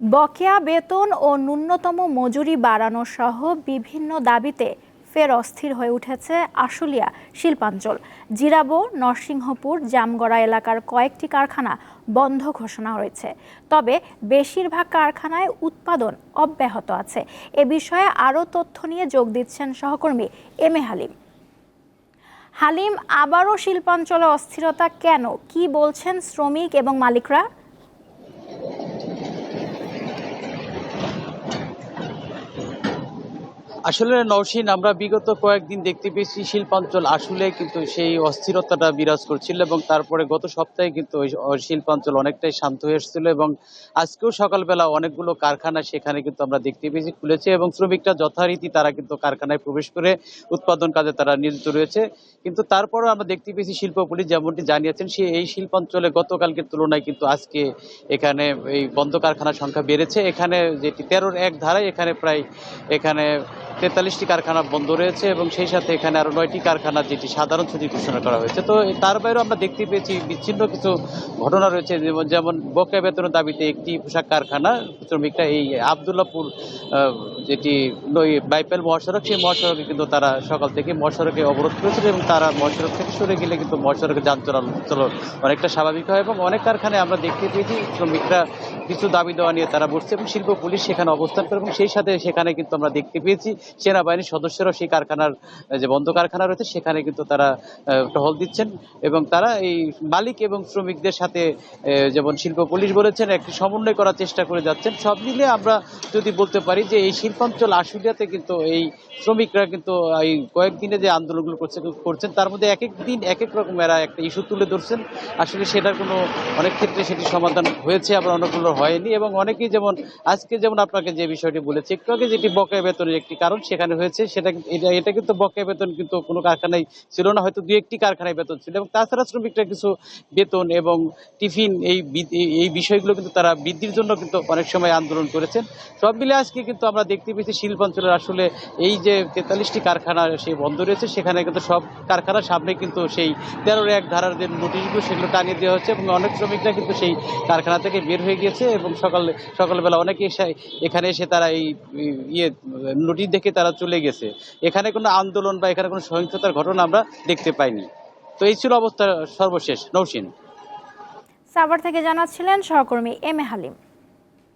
বকেয়া বেতন ও ন্যূনতম মজুরি বাড়ানো সহ বিভিন্ন দাবিতে ফের অস্থির হয়ে উঠেছে আশুলিয়া শিল্পাঞ্চল। জিরাবো, নরসিংহপুর, জামগড়া এলাকার কয়েকটি কারখানা বন্ধ ঘোষণা হয়েছে। তবে বেশিরভাগ কারখানায় উৎপাদন অব্যাহত আছে। এ বিষয়ে আরও তথ্য নিয়ে যোগ দিচ্ছেন সহকর্মী এম এ হালিম। হালিম, আবারও শিল্পাঞ্চলে অস্থিরতা কেন? কি বলছেন শ্রমিক এবং মালিকরা? আসলে নৌসিন আমরা বিগত কয়েকদিন দেখতে পেয়েছি শিল্পাঞ্চল আসলে কিন্তু সেই অস্থিরতাটা বিরাজ করছিল এবং তারপরে গত সপ্তাহে কিন্তু শিল্পাঞ্চল অনেকটাই শান্ত হয়ে এসেছিল এবং আজকেও সকালবেলা অনেকগুলো কারখানা সেখানে কিন্তু আমরা দেখতে পেয়েছি খুলেছে এবং শ্রমিকরা যথারীতি তারা কিন্তু কারখানায় প্রবেশ করে উৎপাদন কাজে তারা নিয়োজিত রয়েছে। কিন্তু তারপরেও আমরা দেখতে পেয়েছি শিল্প পুলিশ যেমনটি জানিয়েছেন, সে এই শিল্পাঞ্চলে গতকালকের তুলনায় কিন্তু আজকে এখানে এই বন্ধ কারখানার সংখ্যা বেড়েছে। এখানে যেটি তেরোর এক ধারায় এখানে প্রায় এখানে তেতাল্লিশটি কারখানা বন্ধ রয়েছে এবং সেই সাথে এখানে আরও নয়টি কারখানা যেটি সাধারণ ছুটি ঘোষণা করা হয়েছে। তো তার বাইরেও আমরা দেখতে পেয়েছি বিচ্ছিন্ন কিছু ঘটনা রয়েছে, যেমন যেমন বকেয়া বেতনের দাবিতে একটি পোশাক কারখানা শ্রমিকরা এই আবদুল্লাপুর যেটি বাইপেল মহাসড়ক, সেই মহাসড়কে কিন্তু তারা সকাল থেকে মহাসড়কে অবরোধ করেছিল এবং তারা মহাসড়ক থেকে সরে গেলে কিন্তু মহাসড়কে যান চলাচল অনেকটা স্বাভাবিক হয় এবং অনেক কারখানায় আমরা দেখতে পেয়েছি শ্রমিকরা কিছু দাবি দেওয়া নিয়ে তারা বসছে এবং শিল্প পুলিশ সেখানে অবস্থান করে এবং সেই সাথে সেখানে কিন্তু আমরা দেখতে পেয়েছি সেনাবাহিনীর সদস্যরাও সেই কারখানার, যে বন্ধ কারখানা রয়েছে সেখানে কিন্তু তারা টহল দিচ্ছেন এবং তারা এই মালিক এবং শ্রমিকদের সাথে যেমন শিল্প পুলিশ বলেছেন, একটি সমন্বয় করার চেষ্টা করে যাচ্ছেন। সব মিলে আমরা যদি বলতে পারি যে এই শিল্পাঞ্চল আশুলিয়াতে কিন্তু এই শ্রমিকরা কিন্তু এই কয়েকদিনে যে আন্দোলনগুলো করছে, করছেন, তার মধ্যে এক এক দিন এক এক রকম এরা একটা ইস্যু তুলে ধরছেন। আসলে সেটার কোনো অনেক ক্ষেত্রে সেটি সমাধান হয়েছে, আবার অনেকগুলো হয়নি। এবং অনেকেই যেমন, আজকে যেমন আপনাকে যে বিষয়টি বলেছি, একটু আগে যেটি বকেয়া বেতনের একটি কারণ সেখানে হয়েছে, সেটা এটা এটা কিন্তু বকেয়া বেতন কিন্তু কোনো কারখানায় ছিল না, হয়তো দু একটি কারখানায় বেতন ছিল। এবং তাছাড়া শ্রমিকরা কিছু বেতন এবং টিফিন, এই এই- বিষয়গুলো কিন্তু তারা বৃদ্ধির জন্য কিন্তু অনেক সময় আন্দোলন করেছেন। সব মিলে আজকে কিন্তু আমরা দেখতে পেয়েছি শিল্পাঞ্চলের আসলে এই যে তেতাল্লিশটি কারখানা সেই বন্ধ রয়েছে, সেখানে কিন্তু সব কারখানার সামনে কিন্তু সেই তেরোর এক ধারার যে নোটিশগুলো, সেগুলো টানিয়ে দেওয়া হচ্ছে এবং অনেক শ্রমিকরা কিন্তু সেই কারখানা থেকে বের হয়ে গিয়েছে এবং সকাল, সকালবেলা অনেকে এসে, এখানে এসে তারা এই ইয়ে নোটিশ দেখে তারা চলে গেছে। এখানে কোনো আন্দোলন বা এখানে কোনো সহিংসতার ঘটনা আমরা দেখতে পাইনি। তো এই ছিল অবস্থা সর্বশেষ। নৌসিন। সাভার থেকে জানাচ্ছিলেন সহকর্মী এম এ হালিম।